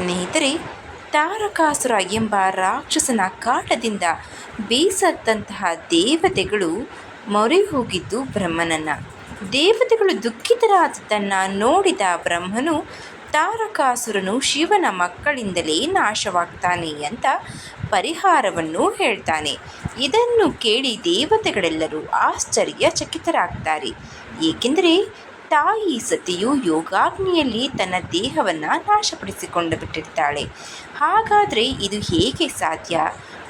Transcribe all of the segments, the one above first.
ಸ್ನೇಹಿತರೆ, ತಾರಕಾಸುರ ಎಂಬ ರಾಕ್ಷಸನ ಕಾಟದಿಂದ ಬೇಸತ್ತಂತಹ ದೇವತೆಗಳು ಮೊರೆ ಹೋಗಿದ್ದು ಬ್ರಹ್ಮನನ್ನ. ದೇವತೆಗಳು ದುಃಖಿತರಾದದ್ದನ್ನು ನೋಡಿದ ಬ್ರಹ್ಮನು ತಾರಕಾಸುರನು ಶಿವನ ಮಕ್ಕಳಿಂದಲೇ ನಾಶವಾಗ್ತಾನೆ ಅಂತ ಪರಿಹಾರವನ್ನು ಹೇಳ್ತಾನೆ. ಇದನ್ನು ಕೇಳಿ ದೇವತೆಗಳೆಲ್ಲರೂ ಆಶ್ಚರ್ಯಚಕಿತರಾಗ್ತಾರೆ. ಏಕೆಂದರೆ ತಾಯಿ ಸತಿಯು ಯೋಗಾಗ್ನಿಯಲ್ಲಿ ತನ್ನ ದೇಹವನ್ನು ನಾಶಪಡಿಸಿಕೊಂಡು ಬಿಟ್ಟಿರ್ತಾಳೆ. ಹಾಗಾದರೆ ಇದು ಹೇಗೆ ಸಾಧ್ಯ?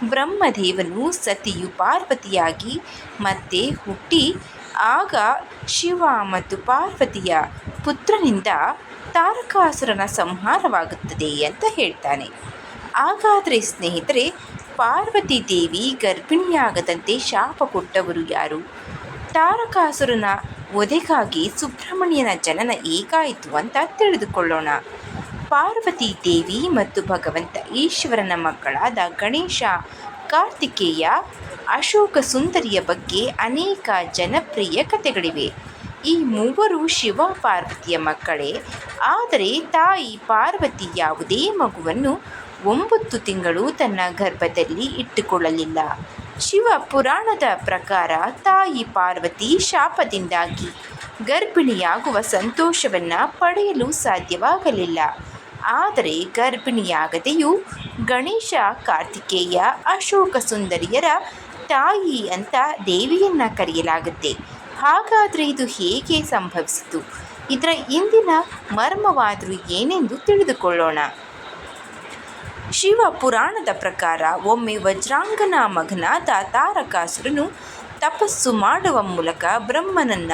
ಬ್ರಹ್ಮದೇವನು ಸತಿಯು ಪಾರ್ವತಿಯಾಗಿ ಮತ್ತೆ ಹುಟ್ಟಿ ಆಗ ಶಿವ ಮತ್ತು ಪಾರ್ವತಿಯ ಪುತ್ರನಿಂದ ತಾರಕಾಸುರನ ಸಂಹಾರವಾಗುತ್ತದೆ ಅಂತ ಹೇಳ್ತಾನೆ. ಹಾಗಾದರೆ ಸ್ನೇಹಿತರೆ, ಪಾರ್ವತಿ ದೇವಿ ಗರ್ಭಿಣಿಯಾಗದಂತೆ ಶಾಪ ಕೊಟ್ಟವರು ಯಾರು? ತಾರಕಾಸುರನ ವಧೆಗಾಗಿ ಸುಬ್ರಹ್ಮಣ್ಯನ ಜನನ ಏಕಾಯಿತು ಅಂತ ತಿಳಿದುಕೊಳ್ಳೋಣ. ಪಾರ್ವತಿ ದೇವಿ ಮತ್ತು ಭಗವಂತ ಈಶ್ವರನ ಮಕ್ಕಳಾದ ಗಣೇಶ, ಕಾರ್ತಿಕೇಯ, ಅಶೋಕ ಸುಂದರಿಯ ಬಗ್ಗೆ ಅನೇಕ ಜನಪ್ರಿಯ ಕಥೆಗಳಿವೆ. ಈ ಮೂವರು ಶಿವ ಪಾರ್ವತಿಯ ಮಕ್ಕಳೇ, ಆದರೆ ತಾಯಿ ಪಾರ್ವತಿ ಯಾವುದೇ ಮಗುವನ್ನು ಒಂಬತ್ತು ತಿಂಗಳು ತನ್ನ ಗರ್ಭದಲ್ಲಿ ಇಟ್ಟುಕೊಳ್ಳಲಿಲ್ಲ. ಶಿವ ಪುರಾಣದ ಪ್ರಕಾರ ತಾಯಿ ಪಾರ್ವತಿ ಶಾಪದಿಂದಾಗಿ ಗರ್ಭಿಣಿಯಾಗುವ ಸಂತೋಷವನ್ನು ಪಡೆಯಲು ಸಾಧ್ಯವಾಗಲಿಲ್ಲ. ಆದರೆ ಗರ್ಭಿಣಿಯಾಗದೆಯೂ ಗಣೇಶ, ಕಾರ್ತಿಕೇಯ, ಅಶೋಕ ಸುಂದರಿಯರ ತಾಯಿ ಅಂತ ದೇವಿಯನ್ನು ಕರೆಯಲಾಗುತ್ತೆ. ಹಾಗಾದರೆ ಇದು ಹೇಗೆ ಸಂಭವಿಸಿತು? ಇದರ ಇಂದಿನ ಮರ್ಮವಾದರೂ ಏನೆಂದು ತಿಳಿದುಕೊಳ್ಳೋಣ. ಶಿವ ಪುರಾಣದ ಪ್ರಕಾರ ಒಮ್ಮೆ ವಜ್ರಾಂಗನ ಮಗನಾದ ತಾರಕಾಸುರನು ತಪಸ್ಸು ಮಾಡುವ ಮೂಲಕ ಬ್ರಹ್ಮನನ್ನ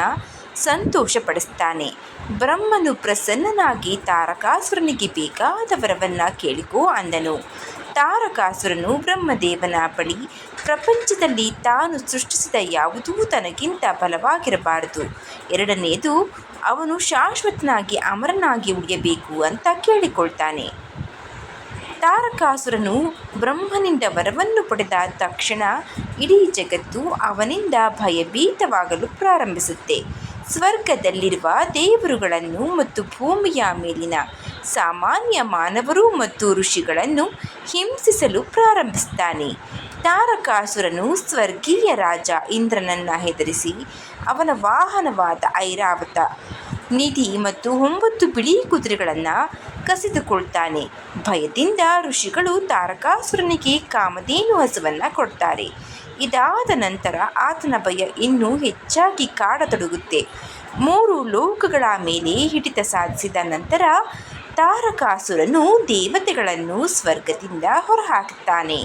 ಸಂತೋಷಪಡಿಸ್ತಾನೆ. ಬ್ರಹ್ಮನು ಪ್ರಸನ್ನನಾಗಿ ತಾರಕಾಸುರನಿಗೆ ಬೇಕಾದ ವರವನ್ನ ಕೇಳಿಕೋ ಅಂದನು. ತಾರಕಾಸುರನು ಬ್ರಹ್ಮದೇವನ ಬಳಿ ಪ್ರಪಂಚದಲ್ಲಿ ತಾನು ಸೃಷ್ಟಿಸಿದ ಯಾವುದೂ ತನಗಿಂತ ಬಲವಾಗಿರಬಾರದು. ಎರಡನೆಯದು ಅವನು ಶಾಶ್ವತನಾಗಿ ಅಮರನಾಗಿ ಉಳಿಯಬೇಕು ಅಂತ ಕೇಳಿಕೊಳ್ತಾನೆ. ತಾರಕಾಸುರನು ಬ್ರಹ್ಮನಿಂದ ವರವನ್ನು ಪಡೆದ ತಕ್ಷಣ ಇಡೀ ಜಗತ್ತು ಅವನಿಂದ ಭಯಭೀತವಾಗಲು ಪ್ರಾರಂಭಿಸುತ್ತೆ. ಸ್ವರ್ಗದಲ್ಲಿರುವ ದೇವರುಗಳನ್ನು ಮತ್ತು ಭೂಮಿಯ ಮೇಲಿನ ಸಾಮಾನ್ಯ ಮಾನವರು ಮತ್ತು ಋಷಿಗಳನ್ನು ಹಿಂಸಿಸಲು ಪ್ರಾರಂಭಿಸುತ್ತಾನೆ ತಾರಕಾಸುರನು ಸ್ವರ್ಗೀಯ ರಾಜ ಇಂದ್ರನನ್ನು ಹೆದರಿಸಿ ಅವನ ವಾಹನವಾದ ಐರಾವತ ನಿಧಿ ಮತ್ತು ಒಂಬತ್ತು ಬಿಳಿ ಕುದುರೆಗಳನ್ನು ಕಸಿದುಕೊಳ್ತಾನೆ. ಭಯದಿಂದ ಋಷಿಗಳು ತಾರಕಾಸುರನಿಗೆ ಕಾಮಧೇನು ಹಸುವನ್ನು ಕೊಡ್ತಾರೆ. ಇದಾದ ನಂತರ ಆತನ ಭಯ ಇನ್ನೂ ಹೆಚ್ಚಾಗಿ ಕಾಡತೊಡಗುತ್ತೆ. ಮೂರು ಲೋಕಗಳ ಮೇಲೆ ಹಿಡಿತ ಸಾಧಿಸಿದ ನಂತರ ತಾರಕಾಸುರನು ದೇವತೆಗಳನ್ನು ಸ್ವರ್ಗದಿಂದ ಹೊರಹಾಕುತ್ತಾನೆ.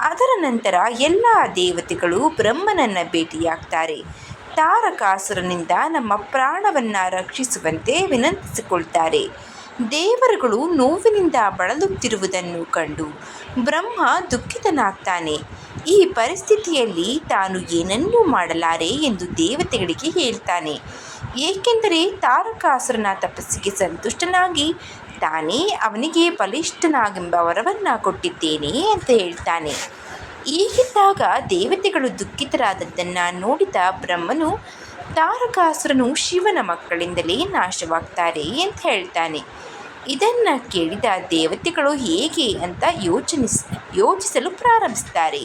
ಅದರ ನಂತರ ಎಲ್ಲ ದೇವತೆಗಳು ಬ್ರಹ್ಮನನ್ನು ಭೇಟಿಯಾಗ್ತಾರೆ. ತಾರಕಾಸುರನಿಂದ ನಮ್ಮ ಪ್ರಾಣವನ್ನು ರಕ್ಷಿಸುವಂತೆ ವಿನಂತಿಸಿಕೊಳ್ತಾರೆ. ದೇವರುಗಳು ನೋವಿನಿಂದ ಬಳಲುತ್ತಿರುವುದನ್ನು ಕಂಡು ಬ್ರಹ್ಮ ದುಃಖಿತನಾಗ್ತಾನೆ. ಈ ಪರಿಸ್ಥಿತಿಯಲ್ಲಿ ತಾನು ಏನನ್ನೂ ಮಾಡಲಾರೆ ಎಂದು ದೇವತೆಗಳಿಗೆ ಹೇಳ್ತಾನೆ. ಏಕೆಂದರೆ ತಾರಕಾಸುರನ ತಪಸ್ಸಿಗೆ ಸಂತುಷ್ಟನಾಗಿ ತಾನೇ ಅವನಿಗೆ ಬಲಿಷ್ಠನಾಗೆಂಬ ವರವನ್ನು ಕೊಟ್ಟಿದ್ದೇನೆ ಅಂತ ಹೇಳ್ತಾನೆ. ಹೀಗಿದ್ದಾಗ ದೇವತೆಗಳು ದುಃಖಿತರಾದದ್ದನ್ನು ನೋಡಿದ ಬ್ರಹ್ಮನು, ತಾರಕಾಸುರನು ಶಿವನ ಮಕ್ಕಳಿಂದಲೇ ನಾಶವಾಗ್ತಾರೆ ಅಂತ ಹೇಳ್ತಾನೆ. ಇದನ್ನು ಕೇಳಿದ ದೇವತೆಗಳು ಹೇಗೆ ಅಂತ ಯೋಚನಿಸ್, ಯೋಚಿಸಲು ಪ್ರಾರಂಭಿಸ್ತಾರೆ.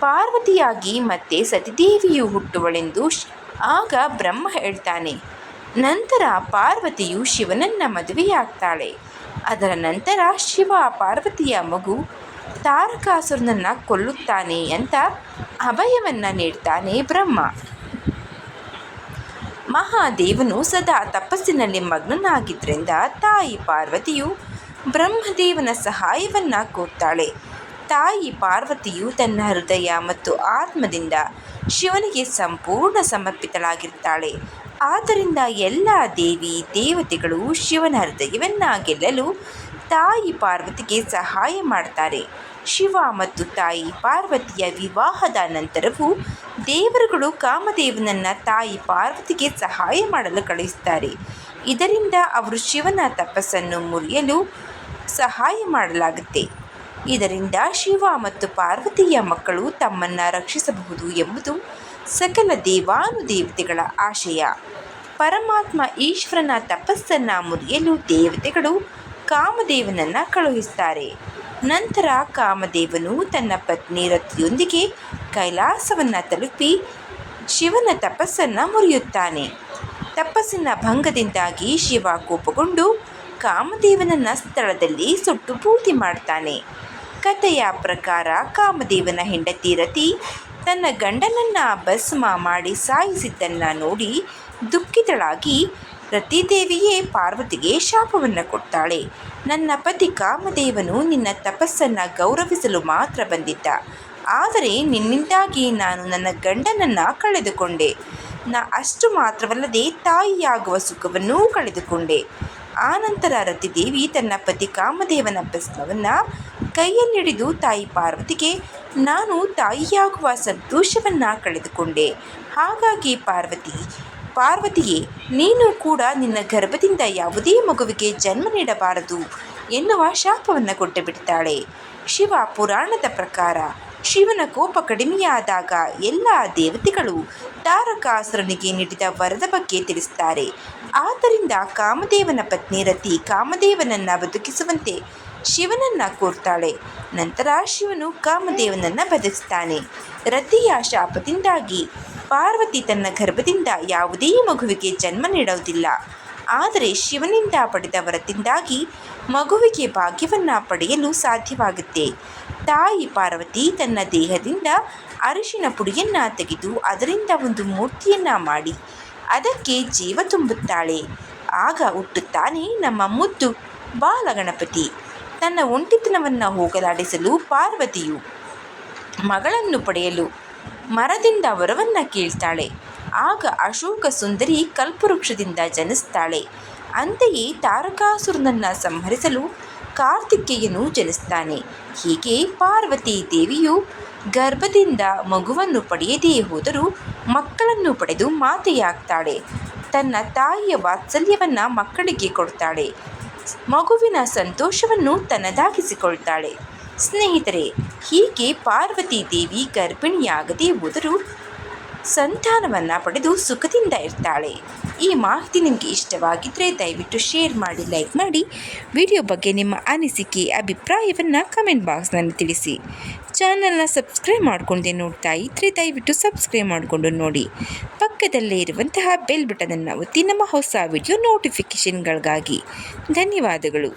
ಪಾರ್ವತಿಯಾಗಿ ಮತ್ತೆ ಸತಿದೇವಿಯು ಹುಟ್ಟುವಳೆಂದು ಆಗ ಬ್ರಹ್ಮ ಹೇಳ್ತಾನೆ, ನಂತರ ಪಾರ್ವತಿಯು ಶಿವನನ್ನ ಮದುವೆಯಾಗ್ತಾಳೆ. ಅದರ ನಂತರ ಶಿವ ಪಾರ್ವತಿಯ ಮಗು ತಾರಕಾಸುರನನ್ನು ಕೊಲ್ಲುತ್ತಾನೆ ಅಂತ ಅಭಯವನ್ನು ನೀಡ್ತಾನೆ ಬ್ರಹ್ಮ. ಮಹಾದೇವನು ಸದಾ ತಪಸ್ಸಿನಲ್ಲಿ ಮಗ್ನನಾಗಿದ್ದರಿಂದ ತಾಯಿ ಪಾರ್ವತಿಯು ಬ್ರಹ್ಮದೇವನ ಸಹಾಯವನ್ನು ಕೋರ್ತಾಳೆ ತಾಯಿ ಪಾರ್ವತಿಯು ತನ್ನ ಹೃದಯ ಮತ್ತು ಆತ್ಮದಿಂದ ಶಿವನಿಗೆ ಸಂಪೂರ್ಣ ಸಮರ್ಪಿತಳಾಗಿರ್ತಾಳೆ. ಆದ್ದರಿಂದ ಎಲ್ಲ ದೇವಿ ದೇವತೆಗಳು ಶಿವನ ಹೃದಯವನ್ನ ಗೆಲ್ಲಲು ತಾಯಿ ಪಾರ್ವತಿಗೆ ಸಹಾಯ ಮಾಡ್ತಾರೆ. ಶಿವ ಮತ್ತು ತಾಯಿ ಪಾರ್ವತಿಯ ವಿವಾಹದ ನಂತರವೂ ದೇವರುಗಳು ಕಾಮದೇವನನ್ನು ತಾಯಿ ಪಾರ್ವತಿಗೆ ಸಹಾಯ ಮಾಡಲು ಕಳಿಸ್ತಾರೆ. ಇದರಿಂದ ಅವರು ಶಿವನ ತಪಸ್ಸನ್ನು ಮುರಿಯಲು ಸಹಾಯ ಮಾಡಲಾಗುತ್ತೆ. ಇದರಿಂದ ಶಿವ ಮತ್ತು ಪಾರ್ವತಿಯ ಮಕ್ಕಳು ತಮ್ಮನ್ನು ರಕ್ಷಿಸಬಹುದು ಎಂಬುದು ಸಕಲ ದೇವಾನುದೇವತೆಗಳ ಆಶಯ. ಪರಮಾತ್ಮ ಈಶ್ವರನ ತಪಸ್ಸನ್ನು ಮುರಿಯಲು ದೇವತೆಗಳು ಕಾಮದೇವನನ್ನು ಕಳುಹಿಸ್ತಾರೆ. ನಂತರ ಕಾಮದೇವನು ತನ್ನ ಪತ್ನಿ ರತಿಯೊಂದಿಗೆ ಕೈಲಾಸವನ್ನು ತಲುಪಿ ಶಿವನ ತಪಸ್ಸನ್ನು ಮುರಿಯುತ್ತಾನೆ. ತಪಸ್ಸಿನ ಭಂಗದಿಂದಾಗಿ ಶಿವ ಕೋಪಗೊಂಡು ಕಾಮದೇವನನ್ನ ಸ್ಥಳದಲ್ಲಿ ಸುಟ್ಟು ಪೂರ್ತಿ ಮಾಡ್ತಾನೆ. ಕಥೆಯ ಪ್ರಕಾರ ಕಾಮದೇವನ ಹೆಂಡತಿ ರತಿ ತನ್ನ ಗಂಡನನ್ನ ಭಸ್ಮ ಮಾಡಿ ಸಾಯಿಸಿದ್ದನ್ನು ನೋಡಿ ದುಃಖಿತಳಾಗಿ ರತಿದೇವಿಯೇ ಪಾರ್ವತಿಗೆ ಶಾಪವನ್ನು ಕೊಡ್ತಾಳೆ. ನನ್ನ ಪತಿ ಕಾಮದೇವನು ನಿನ್ನ ತಪಸ್ಸನ್ನು ಗೌರವಿಸಲು ಮಾತ್ರ ಬಂದಿದ್ದ. ಆದರೆ ನಿನ್ನಿಂದಾಗಿ ನಾನು ನನ್ನ ಗಂಡನನ್ನು ಕಳೆದುಕೊಂಡೆ. ನಾ ಅಷ್ಟು ಮಾತ್ರವಲ್ಲದೆ ತಾಯಿಯಾಗುವ ಸುಖವನ್ನೂ ಕಳೆದುಕೊಂಡೆ. ಆನಂತರ ರತಿದೇವಿ ತನ್ನ ಪತಿ ಕಾಮದೇವನ ಭಸ್ಮವನ್ನು ಕೈಯಲ್ಲಿಡಿದು ತಾಯಿ ಪಾರ್ವತಿಗೆ, ನಾನು ತಾಯಿಯಾಗುವ ಸಂತೋಷವನ್ನು ಕಳೆದುಕೊಂಡೆ. ಹಾಗಾಗಿ ಪಾರ್ವತಿ ಪಾರ್ವತಿಯೇ, ನೀನು ಕೂಡ ನಿನ್ನ ಗರ್ಭದಿಂದ ಯಾವುದೇ ಮಗುವಿಗೆ ಜನ್ಮ ನೀಡಬಾರದು ಎನ್ನುವ ಶಾಪವನ್ನು ಕೊಟ್ಟು ಬಿಡ್ತಾಳೆ ಶಿವ ಪುರಾಣದ ಪ್ರಕಾರ ಶಿವನ ಕೋಪ ಕಡಿಮೆಯಾದಾಗ ಎಲ್ಲ ದೇವತೆಗಳು ತಾರಕಾಸುರನಿಗೆ ನೀಡಿದ ವರದ ಬಗ್ಗೆ ತಿಳಿಸ್ತಾರೆ. ಆದ್ದರಿಂದ ಕಾಮದೇವನ ಪತ್ನಿ ರತಿ ಕಾಮದೇವನನ್ನು ಬದುಕಿಸುವಂತೆ ಶಿವನನ್ನ ಕೋರ್ತಾಳೆ. ನಂತರ ಶಿವನು ಕಾಮದೇವನನ್ನು ಬದುಕಿಸ್ತಾನೆ ರತಿಯ ಶಾಪದಿಂದಾಗಿ ಪಾರ್ವತಿ ತನ್ನ ಗರ್ಭದಿಂದ ಯಾವುದೇ ಮಗುವಿಗೆ ಜನ್ಮ ನೀಡುವುದಿಲ್ಲ ಆದರೆ ಶಿವನಿಂದ ಪಡೆದ ವರದಿಂದಾಗಿ ಮಗುವಿಗೆ ಭಾಗ್ಯವನ್ನು ಪಡೆಯಲು ಸಾಧ್ಯವಾಗುತ್ತೆ. ತಾಯಿ ಪಾರ್ವತಿ ತನ್ನ ದೇಹದಿಂದ ಅರಿಶಿನ ಪುಡಿಯನ್ನು ತೆಗೆದು ಅದರಿಂದ ಒಂದು ಮೂರ್ತಿಯನ್ನು ಮಾಡಿ, ಅದಕ್ಕೆ ಜೀವ ತುಂಬುತ್ತಾಳೆ. ಆಗ ಹುಟ್ಟುತ್ತಾನೆ ನಮ್ಮ ಮುದ್ದು ಬಾಲಗಣಪತಿ. ತನ್ನ ಒಂಟಿತನವನ್ನು ಹೋಗಲಾಡಿಸಲು ಪಾರ್ವತಿಯು ಮಗಳನ್ನು ಪಡೆಯಲು ಮರದಿಂದ ವರವನ್ನು ಕೇಳ್ತಾಳೆ. ಆಗ ಅಶೋಕ ಸುಂದರಿ ಕಲ್ಪವೃಕ್ಷದಿಂದ ಜನಿಸ್ತಾಳೆ. ಅಂತೆಯೇ ತಾರಕಾಸುರನನ್ನು ಸಂಹರಿಸಲು ಕಾರ್ತಿಕೇಯನು ಜನಿಸ್ತಾನೆ. ಹೀಗೆ ಪಾರ್ವತಿ ದೇವಿಯು ಗರ್ಭದಿಂದ ಮಗುವನ್ನು ಪಡೆಯದೇ ಹೋದರೂ ಮಕ್ಕಳನ್ನು ಪಡೆದು ಮಾತೆಯಾಗ್ತಾಳೆ. ತನ್ನ ತಾಯಿಯ ವಾತ್ಸಲ್ಯವನ್ನು ಮಕ್ಕಳಿಗೆ ಕೊಡ್ತಾಳೆ. ಮಗುವಿನ ಸಂತೋಷವನ್ನು ತನ್ನದಾಗಿಸಿಕೊಳ್ತಾಳೆ. ಸ್ನೇಹಿತರೆ, ಹೀಗೆ ಪಾರ್ವತಿ ದೇವಿ ಗರ್ಭಿಣಿಯಾಗದೇ ಹೋದರೂ ಸಂತಾನವನ್ನು ಪಡೆದು ಸುಖದಿಂದ ಇರ್ತಾಳೆ. ಈ ಮಾಹಿತಿ ನಿಮಗೆ ಇಷ್ಟವಾಗಿದ್ದರೆ ದಯವಿಟ್ಟು ಶೇರ್ ಮಾಡಿ, ಲೈಕ್ ಮಾಡಿ. ವಿಡಿಯೋ ಬಗ್ಗೆ ನಿಮ್ಮ ಅನಿಸಿಕೆ, ಅಭಿಪ್ರಾಯವನ್ನು ಕಮೆಂಟ್ ಬಾಕ್ಸ್ನಲ್ಲಿ ತಿಳಿಸಿ. ಚಾನಲ್ನ ಸಬ್ಸ್ಕ್ರೈಬ್ ಮಾಡಿಕೊಂಡೆ ನೋಡ್ತಾ ಇದ್ದರೆ ದಯವಿಟ್ಟು ಸಬ್ಸ್ಕ್ರೈಬ್ ಮಾಡಿಕೊಂಡು ನೋಡಿ. ಪಕ್ಕದಲ್ಲೇ ಇರುವಂತಹ ಬೆಲ್ ಬಟನನ್ನು ಒತ್ತಿ, ನಮ್ಮ ಹೊಸ ವಿಡಿಯೋ ನೋಟಿಫಿಕೇಷನ್ಗಳಿಗಾಗಿ. ಧನ್ಯವಾದಗಳು.